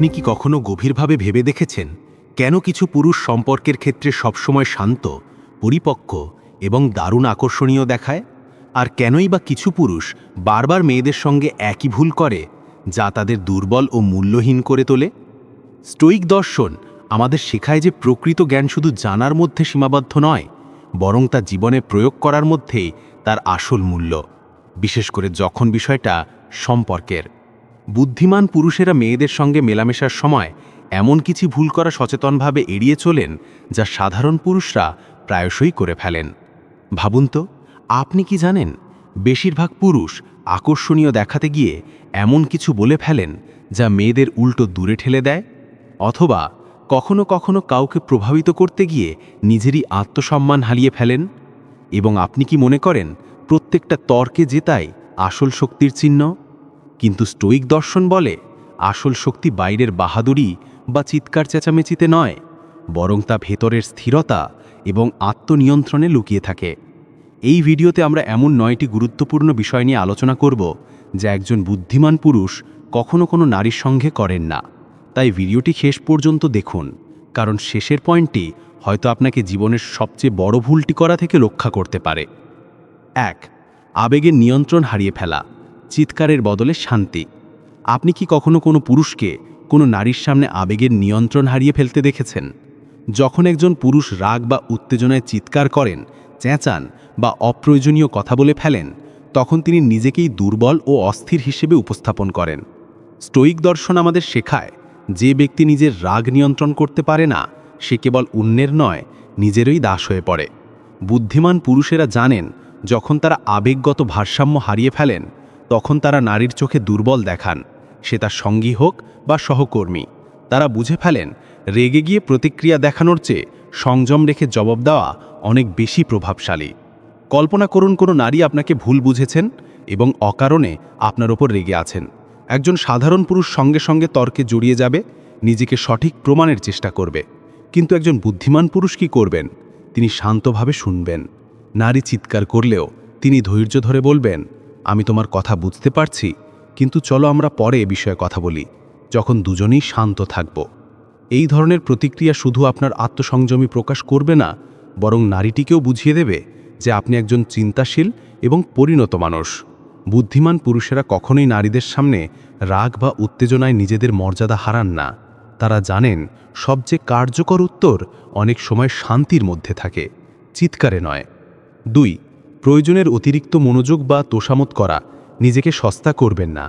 আপনি কি কখনো গভীরভাবে ভেবে দেখেছেন কেন কিছু পুরুষ সম্পর্কের ক্ষেত্রে সবসময় শান্ত, পরিপক্ক এবং দারুণ আকর্ষণীয় দেখায়? আর কেনই বা কিছু পুরুষ বারবার মেয়েদের সঙ্গে একই ভুল করে যা তাদের দুর্বল ও মূল্যহীন করে তোলে? স্টোইক দর্শন আমাদের শেখায় যে প্রকৃত জ্ঞান শুধু জানার মধ্যে সীমাবদ্ধ নয়, বরং তা জীবনে প্রয়োগ করার মধ্যেই তার আসল মূল্য। বিশেষ করে যখন বিষয়টা সম্পর্কের। বুদ্ধিমান পুরুষেরা মেয়েদের সঙ্গে মেলামেশার সময় এমন কিছু ভুল করা সচেতনভাবে এড়িয়ে চলেন যা সাধারণ পুরুষরা প্রায়শই করে ফেলেন। ভাবুন তো, আপনি কি জানেন, বেশিরভাগ পুরুষ আকর্ষণীয় দেখাতে গিয়ে এমন কিছু বলে ফেলেন যা মেয়েদের উল্টো দূরে ঠেলে দেয়? অথবা কখনো কখনো কাউকে প্রভাবিত করতে গিয়ে নিজেরই আত্মসম্মান হারিয়ে ফেলেন? এবং আপনি কি মনে করেন, প্রত্যেকটা তর্কে জেতাই আসল শক্তির চিহ্ন? কিন্তু স্টোইক দর্শন বলে, আসল শক্তি বাইরের বাহাদুরি বা চিৎকার চেঁচামেচিতে নয়, বরং তা ভেতরের স্থিরতা এবং আত্মনিয়ন্ত্রণে লুকিয়ে থাকে। এই ভিডিওতে আমরা এমন নয়টি গুরুত্বপূর্ণ বিষয় নিয়ে আলোচনা করব, যা একজন বুদ্ধিমান পুরুষ কখনো কোনো নারীর সঙ্গে করেন না। তাই ভিডিওটি শেষ পর্যন্ত দেখুন, কারণ শেষের পয়েন্টটি হয়তো আপনাকে জীবনের সবচেয়ে বড় ভুলটি করা থেকে রক্ষা করতে পারে। এক, আবেগের নিয়ন্ত্রণ হারিয়ে ফেলা। চিৎকারের বদলে শান্তি। আপনি কি কখনো কোনো পুরুষকে কোনো নারীর সামনে আবেগের নিয়ন্ত্রণ হারিয়ে ফেলতে দেখেছেন? যখন একজন পুরুষ রাগ বা উত্তেজনায় চিৎকার করেন, চেঁচান বা অপ্রয়োজনীয় কথা বলে ফেলেন, তখন তিনি নিজেকেই দুর্বল ও অস্থির হিসেবে উপস্থাপন করেন। স্টোইক দর্শন আমাদের শেখায়, যে ব্যক্তি নিজের রাগ নিয়ন্ত্রণ করতে পারে না, সে কেবল অন্যের নয়, নিজেরই দাস হয়ে পড়ে। বুদ্ধিমান পুরুষেরা জানেন, যখন তারা আবেগগত ভারসাম্য হারিয়ে ফেলেন তখন তারা নারীর চোখে দুর্বল দেখান। সে তার সঙ্গী হোক বা সহকর্মী। তারা বুঝে ফেলেন, রেগে গিয়ে প্রতিক্রিয়া দেখানোর চেয়ে সংযম রেখে জবাব দেওয়া অনেক বেশি প্রভাবশালী। কল্পনা করুন কোনো নারী আপনাকে ভুল বুঝেছেন এবং অকারণে আপনার ওপর রেগে আছেন। একজন সাধারণ পুরুষ সঙ্গে সঙ্গে তর্কে জড়িয়ে যাবে, নিজেকে সঠিক প্রমাণের চেষ্টা করবে। কিন্তু একজন বুদ্ধিমান পুরুষ কি করবেন? তিনি শান্তভাবে শুনবেন। নারী চিৎকার করলেও তিনি ধৈর্য ধরে বলবেন আমি তোমার কথা বুঝতে পারছি, কিন্তু চলো আমরা পরে এ বিষয়ে কথা বলি, যখন দুজনেই শান্ত থাকব। এই ধরনের প্রতিক্রিয়া শুধু আপনার আত্মসংযমী প্রকাশ করবে না, বরং নারীটিকেও বুঝিয়ে দেবে যে আপনি একজন চিন্তাশীল এবং পরিণত মানুষ। বুদ্ধিমান পুরুষেরা কখনোই নারীদের সামনে রাগ বা উত্তেজনায় নিজেদের মর্যাদা হারান না। তারা জানেন, সবচেয়ে কার্যকর উত্তর অনেক সময় শান্তির মধ্যে থাকে, চিৎকারে নয়। দুই প্রয়োজনের অতিরিক্ত মনোযোগ বা তোষামত করা নিজেকে সস্তা করবেন না।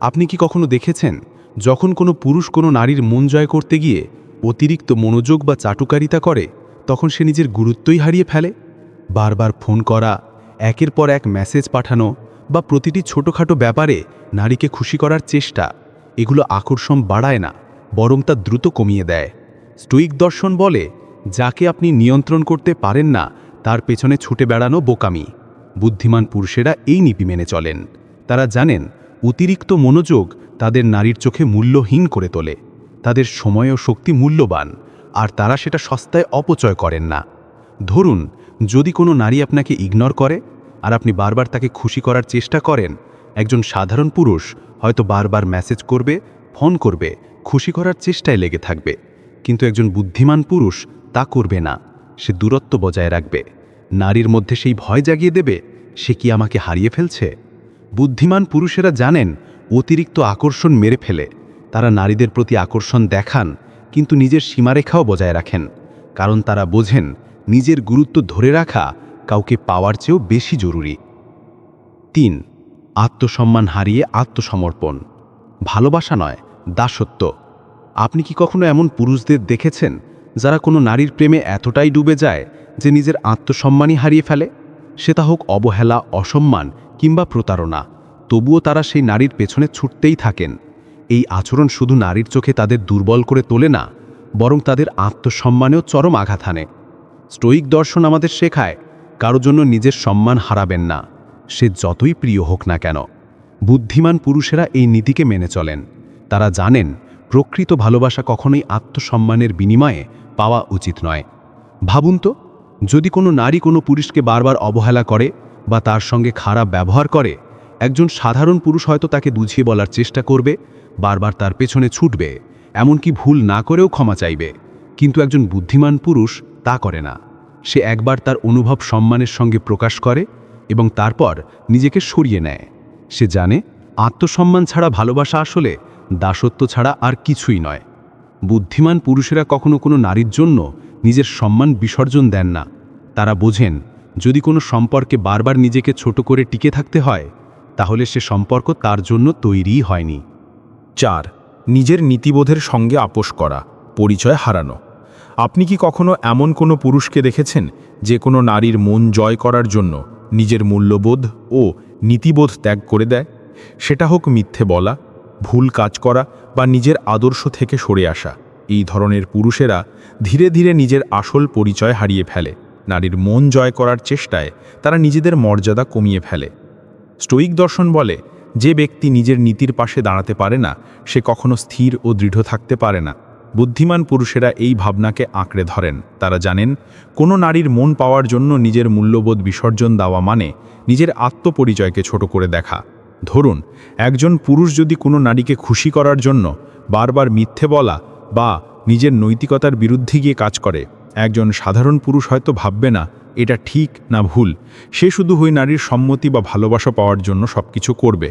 আপনি কি কখনো দেখেছেন, যখন কোনো পুরুষ কোনো নারীর মন জয় করতে গিয়ে অতিরিক্ত মনোযোগ বা চাটুকারিতা করে, তখন সে নিজের গুরুত্বই হারিয়ে ফেলে? বারবার ফোন করা, একের পর এক মেসেজ পাঠানো বা প্রতিটি ছোটোখাটো ব্যাপারে নারীকে খুশি করার চেষ্টা, এগুলো আকর্ষণ বাড়ায় না, বরং তা দ্রুত কমিয়ে দেয়। স্টোইক দর্শন বলে, যাকে আপনি নিয়ন্ত্রণ করতে পারেন না তার পেছনে ছুটে বেড়ানো বোকামি। বুদ্ধিমান পুরুষেরা এই নীতি মেনে চলেন। তারা জানেন, অতিরিক্ত মনোযোগ তাদের নারীর চোখে মূল্যহীন করে তোলে। তাদের সময় ও শক্তি মূল্যবান, আর তারা সেটা সস্তায় অপচয় করেন না। ধরুন, যদি কোনো নারী আপনাকে ইগনোর করে, আর আপনি বারবার তাকে খুশি করার চেষ্টা করেন, একজন সাধারণ পুরুষ হয়তো বারবার মেসেজ করবে, ফোন করবে, খুশি করার চেষ্টায় লেগে থাকবে। কিন্তু একজন বুদ্ধিমান পুরুষ তা করবে না। সে দূরত্ব বজায় রাখবে। নারীর মধ্যে সেই ভয় জাগিয়ে দেবে, সে কি আমাকে হারিয়ে ফেলছে? বুদ্ধিমান পুরুষেরা জানেন, অতিরিক্ত আকর্ষণ মেরে ফেলে। তারা নারীদের প্রতি আকর্ষণ দেখান, কিন্তু নিজের সীমারেখাও বজায় রাখেন। কারণ তারা বোঝেন, নিজের গুরুত্ব ধরে রাখা কাউকে পাওয়ার চেয়েও বেশি জরুরি। তিন, আত্মসম্মান হারিয়ে আত্মসমর্পণ। ভালোবাসা নয়, দাসত্ব। আপনি কি কখনো এমন পুরুষদের দেখেছেন যারা কোনো নারীর প্রেমে এতটাই ডুবে যায় যে নিজের আত্মসম্মানই হারিয়ে ফেলে সেটা হোক অবহেলা, অসম্মান কিংবা প্রতারণা, তবুও তারা সেই নারীর পেছনে ছুটতেই থাকেন। এই আচরণ শুধু নারীর চোখে তাদের দুর্বল করে তোলে না, বরং তাদের আত্মসম্মানেও চরম আঘাত হানে। স্টোইক দর্শন আমাদের শেখায়, কারও জন্য নিজের সম্মান হারাবেন না, সে যতই প্রিয় হোক না কেন। বুদ্ধিমান পুরুষেরা এই নীতিকে মেনে চলেন। তারা জানেন, প্রকৃত ভালোবাসা কখনোই আত্মসম্মানের বিনিময়ে পাওয়া উচিত নয়। ভাবুন তো, যদি কোনো নারী কোনো পুরুষকে বারবার অবহেলা করে বা তার সঙ্গে খারাপ ব্যবহার করে, একজন সাধারণ পুরুষ হয়তো তাকে বুঝিয়ে বলার চেষ্টা করবে, বারবার তার পেছনে ছুটবে, এমনকি ভুল না করেও ক্ষমা চাইবে। কিন্তু একজন বুদ্ধিমান পুরুষ তা করে না। সে একবার তার অনুভব সম্মানের সঙ্গে প্রকাশ করে এবং তারপর নিজেকে সরিয়ে নেয়। সে জানে, আত্মসম্মান ছাড়া ভালোবাসা আসলে দাসত্ব ছাড়া আর কিছুই নয়। বুদ্ধিমান পুরুষেরা কখনো কোনো নারীর জন্য নিজের সম্মান বিসর্জন দেন না। তারা বোঝেন, যদি কোনো সম্পর্কে বারবার নিজেকে ছোট করে টিকে থাকতে হয়, তাহলে সে সম্পর্ক তার জন্য তৈরিই হয়নি। চার, নিজের নীতিবোধের সঙ্গে আপোষ করা, পরিচয় হারানো। আপনি কি কখনো এমন কোনো পুরুষকে দেখেছেন, যে কোনো নারীর মন জয় করার জন্য নিজের মূল্যবোধ ও নীতিবোধ ত্যাগ করে দেয়? সেটা হোক মিথ্যে বলা ভুল কাজ করা বা নিজের আদর্শ থেকে সরে আসা। এই ধরনের পুরুষেরা ধীরে ধীরে নিজের আসল পরিচয় হারিয়ে ফেলে। নারীর মন জয় করার চেষ্টায় তারা নিজেদের মর্যাদা কমিয়ে ফেলে। স্টোইক দর্শন বলে, যে ব্যক্তি নিজের নীতির পাশে দাঁড়াতে পারে না, সে কখনো স্থির ও দৃঢ় থাকতে পারে না। বুদ্ধিমান পুরুষেরা এই ভাবনাকে আঁকড়ে ধরেন। তারা জানেন, কোনো নারীর মন পাওয়ার জন্য নিজের মূল্যবোধ বিসর্জন দেওয়া মানে নিজের আত্মপরিচয়কে ছোট করে দেখা। ধরুন, একজন পুরুষ যদি কোনো নারীকে খুশি করার জন্য বারবার মিথ্যে বলা বা নিজের নৈতিকতার বিরুদ্ধে গিয়ে কাজ করে, একজন সাধারণ পুরুষ হয়তো ভাববে না, এটা ঠিক না ভুল। সে শুধু ওই নারীর সম্মতি বা ভালোবাসা পাওয়ার জন্য সব কিছু করবে।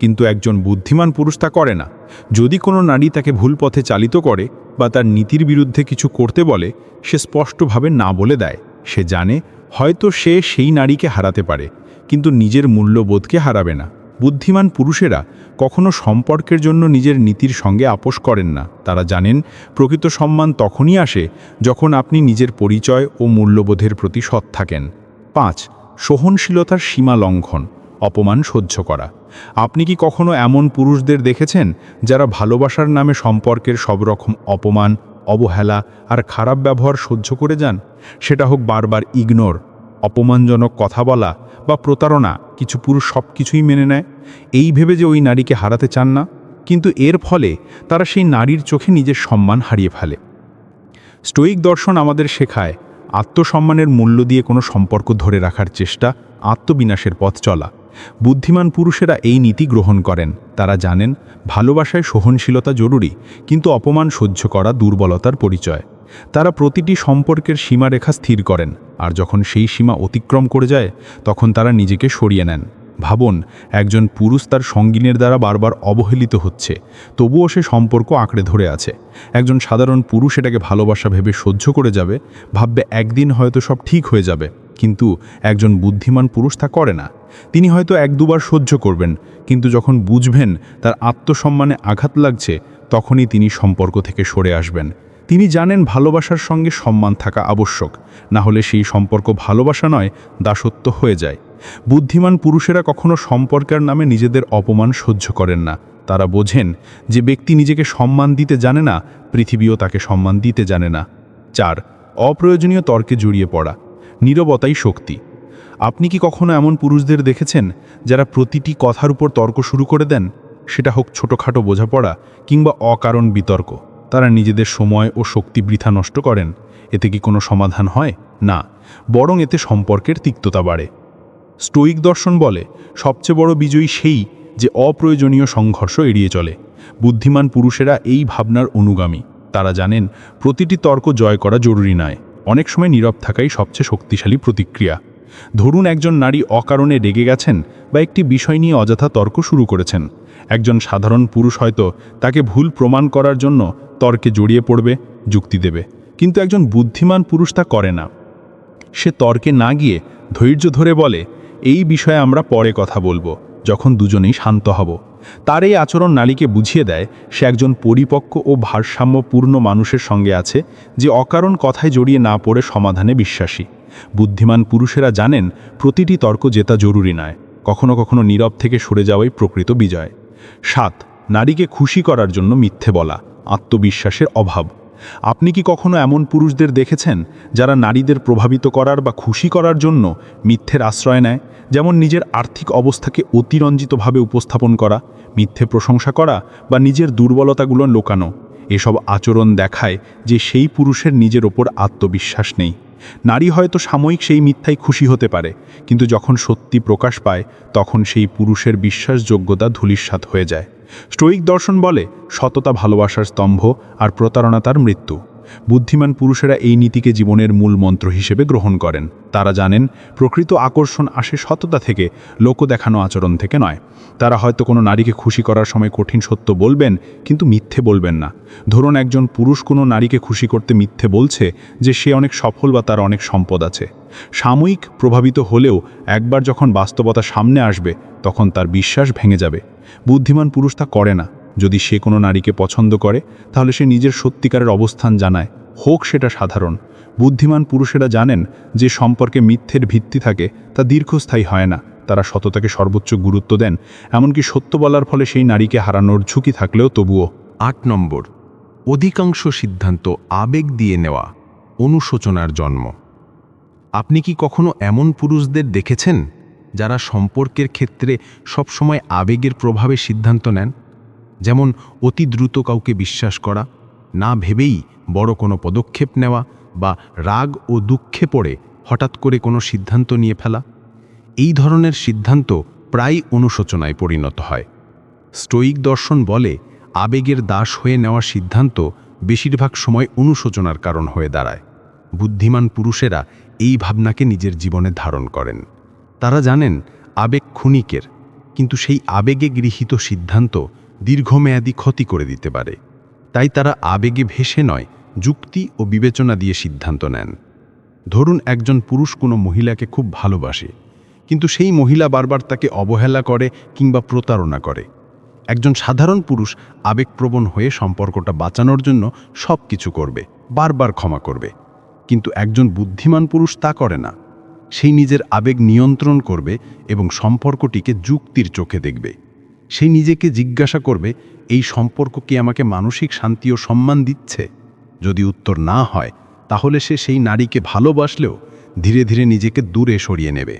কিন্তু একজন বুদ্ধিমান পুরুষ তা করে না। যদি কোনো নারী তাকে ভুল পথে চালিত করে বা তার নীতির বিরুদ্ধে কিছু করতে বলে, সে স্পষ্টভাবে না বলে দেয়। সে জানে হয়তো সে সেই নারীকে হারাতে পারে, কিন্তু নিজের মূল্যবোধকে হারাবে না। বুদ্ধিমান পুরুষেরা কখনো সম্পর্কের জন্য নিজের নীতির সঙ্গে আপোষ করেন না। তারা জানেন, প্রকৃত সম্মান তখনই আসে যখন আপনি নিজের পরিচয় ও মূল্যবোধের প্রতি সৎ থাকেন। পাঁচ, সহনশীলতার সীমা লঙ্ঘন, অপমান সহ্য করা। আপনি কি কখনো এমন পুরুষদের দেখেছেন যারা ভালোবাসার নামে সম্পর্কের সব রকম অপমান, অবহেলা আর খারাপ ব্যবহার সহ্য করে যান? সেটা হোক বারবার ইগনোর, অপমানজনক কথা বলা বা প্রতারণা কিছু পুরুষ সব কিছুই মেনে নেয়। এই ভেবে যে ওই নারীকে হারাতে চান না, কিন্তু এর ফলে তারা সেই নারীর চোখে নিজের সম্মান হারিয়ে ফেলে। স্টোইক দর্শন আমাদের শেখায়, আত্মসম্মানের মূল্য দিয়ে কোনো সম্পর্ক ধরে রাখার চেষ্টা, আত্মবিনাশের পথ চলা। বুদ্ধিমান পুরুষেরা এই নীতি গ্রহণ করেন। তারা জানেন, ভালোবাসায় সহনশীলতা জরুরি, কিন্তু অপমান সহ্য করা দুর্বলতার পরিচয়। তারা প্রতিটি সম্পর্কের সীমারেখা স্থির করেন, আর যখন সেই সীমা অতিক্রম করে যায়, তখন তারা নিজেকে সরিয়ে নেন। ভাবুন, একজন পুরুষ তার সঙ্গিনের দ্বারা বারবার অবহেলিত হচ্ছে, তবুও সে সম্পর্ক আঁকড়ে ধরে আছে। একজন সাধারণ পুরুষ এটাকে ভালোবাসা ভেবে সহ্য করে যাবে, ভাববে একদিন হয়তো সব ঠিক হয়ে যাবে, কিন্তু একজন বুদ্ধিমান পুরুষ তা করে না। তিনি হয়তো এক দুবার সহ্য করবেন, কিন্তু যখন বুঝবেন তার আত্মসম্মানে আঘাত লাগছে, তখনই তিনি সম্পর্ক থেকে সরে আসবেন। তিনি জানেন ভালোবাসার সঙ্গে সম্মান থাকা আবশ্যক, না হলে সেই সম্পর্ক ভালোবাসা নয়, দাসত্ব হয়ে যায়। বুদ্ধিমান পুরুষেরা কখনো সম্পর্কের নামে নিজেদের অপমান সহ্য করেন না। তারা বোঝেন যে ব্যক্তি নিজেকে সম্মান দিতে জানে না, পৃথিবীও তাকে সম্মান দিতে জানে না। চার, অপ্রয়োজনীয় তর্কে জড়িয়ে পড়া, নীরবতাই শক্তি। আপনি কি কখনো এমন পুরুষদের দেখেছেন, যারা প্রতিটি কথার উপর তর্ক শুরু করে দেন? সেটা হোক ছোটোখাটো বোঝাপড়া কিংবা অকারণ বিতর্ক। তারা নিজেদের সময় ও শক্তি বৃথা নষ্ট করেন। এতে কি কোনো সমাধান হয়? না, বরং এতে সম্পর্কের তিক্ততা বাড়ে। স্টোইক দর্শন বলে, সবচেয়ে বড় বিজয়ী সেই যে অপ্রয়োজনীয় সংঘর্ষ এড়িয়ে চলে। বুদ্ধিমান পুরুষেরা এই ভাবনার অনুগামী। তারা জানেন, প্রতিটি তর্ক জয় করা জরুরি নয়। অনেক সময় নীরব থাকাই সবচেয়ে শক্তিশালী প্রতিক্রিয়া। ধরুন একজন নারী অকারণে রেগে গেছেন বা একটি বিষয় নিয়ে অযথা তর্ক শুরু করেছেন। একজন সাধারণ পুরুষ হয়তো তাকে ভুল প্রমাণ করার জন্য তর্কে জড়িয়ে পড়বে, যুক্তি দেবে। কিন্তু একজন বুদ্ধিমান পুরুষ তা করে না। সে তর্কে না গিয়ে ধৈর্য ধরে বলে, এই বিষয়ে আমরা পরে কথা বলব, যখন দুজনেই শান্ত হব। তার এই আচরণ নারীকে বুঝিয়ে দেয়, সে একজন পরিপক্ক ও ভারসাম্যপূর্ণ মানুষের সঙ্গে আছে, যে অকারণ কথায় জড়িয়ে না পড়ে সমাধানে বিশ্বাসী। বুদ্ধিমান পুরুষেরা জানেন, প্রতিটি তর্ক জেতা জরুরি নয়, কখনো কখনো নীরব থেকে সরে যাওয়াই প্রকৃত বিজয়। সাত, নারীকে খুশি করার জন্য মিথ্যে বলা। আত্মবিশ্বাসের অভাব। আপনি কি কখনো এমন পুরুষদের দেখেছেন, যারা নারীদের প্রভাবিত করার বা খুশি করার জন্য মিথ্যের আশ্রয় নেয়? যেমন নিজের আর্থিক অবস্থাকে অতিরঞ্জিতভাবে উপস্থাপন করা, মিথ্যে প্রশংসা করা বা নিজের দুর্বলতাগুলো লোকানো। এসব আচরণ দেখায় যে সেই পুরুষের নিজের ওপর আত্মবিশ্বাস নেই। নারী হয়তো সাময়িক সেই মিথ্যায় খুশি হতে পারে, কিন্তু যখন সত্যি প্রকাশ পায়, তখন সেই পুরুষের বিশ্বাসযোগ্যতা ধূলিস্বাত হয়ে যায়। স্টোয়িক দর্শন বলে সততা ভালোবাসার স্তম্ভ আর প্রতারণা তার মৃত্যু। বুদ্ধিমান পুরুষেরা এই নীতিকে জীবনের মূল মন্ত্র হিসেবে গ্রহণ করেন। তারা জানেন, প্রকৃত আকর্ষণ আসে সততা থেকে, লোক দেখানো আচরণ থেকে নয়। তারা হয়তো কোনো নারীকে খুশি করার সময় কঠিন সত্য বলবেন, কিন্তু মিথ্যে বলবেন না। ধরুন একজন পুরুষ কোনো নারীকে খুশি করতে মিথ্যে বলছে যে সে অনেক সফল বা তার অনেক সম্পদ আছে। সাময়িক প্রভাবিত হলেও একবার যখন বাস্তবতা সামনে আসবে, তখন তার বিশ্বাস ভেঙে যাবে। বুদ্ধিমান পুরুষ তা করে না। যদি সে কোনো নারীকে পছন্দ করে, তাহলে সে নিজের সত্যিকারের অবস্থান জানায়। হোক সেটা সাধারণ। বুদ্ধিমান পুরুষেরা জানেন যে সম্পর্কে মিথ্যের ভিত্তি থাকে, তা দীর্ঘস্থায়ী হয় না। তারা সততাকে সর্বোচ্চ গুরুত্ব দেন, এমনকি সত্য বলার ফলে সেই নারীকে হারানোর ঝুঁকি থাকলেও তবুও। আট নম্বর। অধিকাংশ সিদ্ধান্ত আবেগ দিয়ে নেওয়া, অনুশোচনার জন্ম। আপনি কি কখনো এমন পুরুষদের দেখেছেন, যারা সম্পর্কের ক্ষেত্রে সবসময় আবেগের প্রভাবে সিদ্ধান্ত নেন? যেমন অতি দ্রুত কাউকে বিশ্বাস করা, না ভেবেই বড় কোনো পদক্ষেপ নেওয়া বা রাগ ও দুঃখে পড়ে হঠাৎ করে কোনো সিদ্ধান্ত নিয়ে ফেলা। এই ধরনের সিদ্ধান্ত প্রায় অনুশোচনায় পরিণত হয়। স্টোয়িক দর্শন বলে আবেগের দাস হয়ে নেওয়া সিদ্ধান্ত বেশিরভাগ সময় অনুশোচনার কারণ হয়ে দাঁড়ায়। বুদ্ধিমান পুরুষেরা এই ভাবনাকে নিজের জীবনে ধারণ করেন। তারা জানেন, আবেগ ক্ষণিকের, কিন্তু সেই আবেগে গৃহীত সিদ্ধান্ত দীর্ঘমেয়াদী ক্ষতি করে দিতে পারে। তাই তারা আবেগে ভেসে নয়, যুক্তি ও বিবেচনা দিয়ে সিদ্ধান্ত নেন। ধরুন একজন পুরুষ কোনো মহিলাকে খুব ভালোবাসে, কিন্তু সেই মহিলা বারবার তাকে অবহেলা করে কিংবা প্রতারণা করে। একজন সাধারণ পুরুষ আবেগপ্রবণ হয়ে সম্পর্কটা বাঁচানোর জন্য সব কিছু করবে, বারবার ক্ষমা করবে। কিন্তু একজন বুদ্ধিমান পুরুষ তা করে না। সেই নিজের আবেগ নিয়ন্ত্রণ করবে এবং সম্পর্কটিকে যুক্তির চোখে দেখবে। সেই নিজেকে জিজ্ঞাসা করবে, এই সম্পর্ক কি আমাকে মানসিক শান্তি ও সম্মান দিচ্ছে? যদি উত্তর না হয়, তাহলে সে সেই নারীকে ভালোবাসলেও ধীরে ধীরে নিজেকে দূরে সরিয়ে নেবে।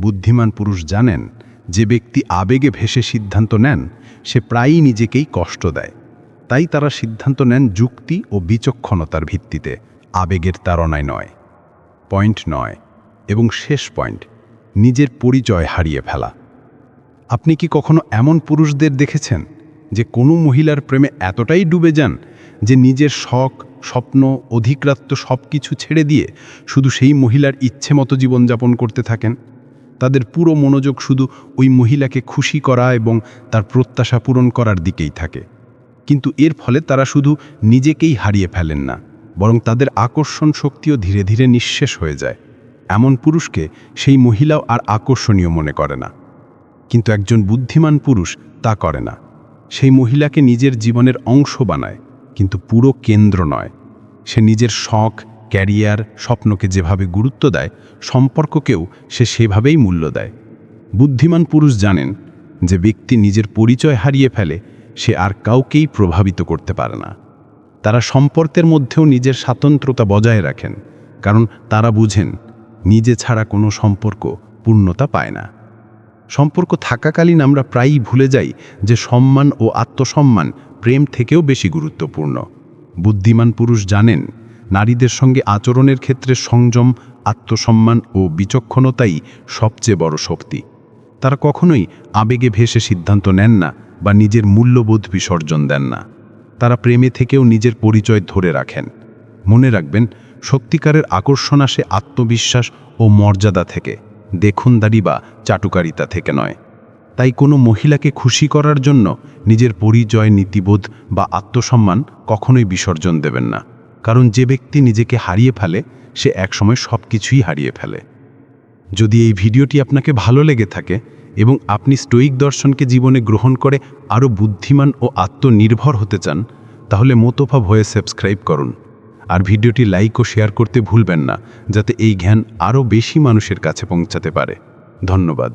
বুদ্ধিমান পুরুষ জানেন, যে ব্যক্তি আবেগে ভেসে সিদ্ধান্ত নেন, সে প্রায়ই নিজেকেই কষ্ট দেয়। তাই তারা সিদ্ধান্ত নেন যুক্তি ও বিচক্ষণতার ভিত্তিতে, আবেগের তাড়নায় নয়। পয়েন্ট নয়, এবং শেষ পয়েন্ট, নিজের পরিচয় হারিয়ে ফেলা। আপনি কি কখনো এমন পুরুষদের দেখেছেন যে কোনো মহিলার প্রেমে এতটাই ডুবে যান যে নিজের শখ, স্বপ্ন, অধিক্রাত্য সব কিছু ছেড়ে দিয়ে শুধু সেই মহিলার ইচ্ছে মতো জীবনযাপন করতে থাকেন? তাদের পুরো মনোযোগ শুধু ওই মহিলাকে খুশি করা এবং তার প্রত্যাশা পূরণ করার দিকেই থাকে। কিন্তু এর ফলে তারা শুধু নিজেকেই হারিয়ে ফেলেন না, বরং তাদের আকর্ষণ শক্তিও ধীরে ধীরে নিঃশেষ হয়ে যায়। এমন পুরুষকে সেই মহিলাও আর আকর্ষণীয় মনে করে না। কিন্তু একজন বুদ্ধিমান পুরুষ তা করে না। সেই মহিলাকে নিজের জীবনের অংশ বানায়, কিন্তু পুরো কেন্দ্র নয়। সে নিজের শখ, ক্যারিয়ার, স্বপ্নকে যেভাবে গুরুত্ব দেয়, সম্পর্ককেও সে সেভাবেই মূল্য দেয়। বুদ্ধিমান পুরুষ জানেন যে ব্যক্তি নিজের পরিচয় হারিয়ে ফেলে, সে আর কাউকেই প্রভাবিত করতে পারে না। তারা সম্পর্কের মধ্যেও নিজের স্বাতন্ত্রতা বজায় রাখেন, কারণ তারা বুঝেন, নিজে ছাড়া কোনো সম্পর্ক পূর্ণতা পায় না। সম্পর্ক থাকাকালীন আমরা প্রায়ই ভুলে যাই যে সম্মান ও আত্মসম্মান প্রেম থেকেও বেশি গুরুত্বপূর্ণ। বুদ্ধিমান পুরুষ জানেন, নারীদের সঙ্গে আচরণের ক্ষেত্রে সংযম, আত্মসম্মান ও বিচক্ষণতাই সবচেয়ে বড় শক্তি। তারা কখনোই আবেগে ভেসে সিদ্ধান্ত নেন না বা নিজের মূল্যবোধ বিসর্জন দেন না। তারা প্রেমে থেকেও নিজের পরিচয় ধরে রাখেন। মনে রাখবেন, সত্যিকারের আকর্ষণ আসে আত্মবিশ্বাস ও মর্যাদা থেকে। দেখুনদারি বা চাটুকারিতা থেকে নয়। তাই কোনো মহিলাকে খুশি করার জন্য নিজের পরিচয়, নীতিবোধ বা আত্মসম্মান কখনোই বিসর্জন দেবেন না। কারণ যে ব্যক্তি নিজেকে হারিয়ে ফেলে, সে একসময় সব কিছুই হারিয়ে ফেলে। যদি এই ভিডিওটি আপনাকে ভালো লেগে থাকে এবং আপনি স্টোয়িক দর্শনকে জীবনে গ্রহণ করে আরও বুদ্ধিমান ও আত্মনির্ভর হতে চান, তাহলে মোতোফা ভয়ে সাবস্ক্রাইব করুন। আর ভিডিওটি লাইক ও শেয়ার করতে ভুলবেন না, যাতে এই জ্ঞান আরও বেশি মানুষের কাছে পৌঁছাতে পারে। ধন্যবাদ।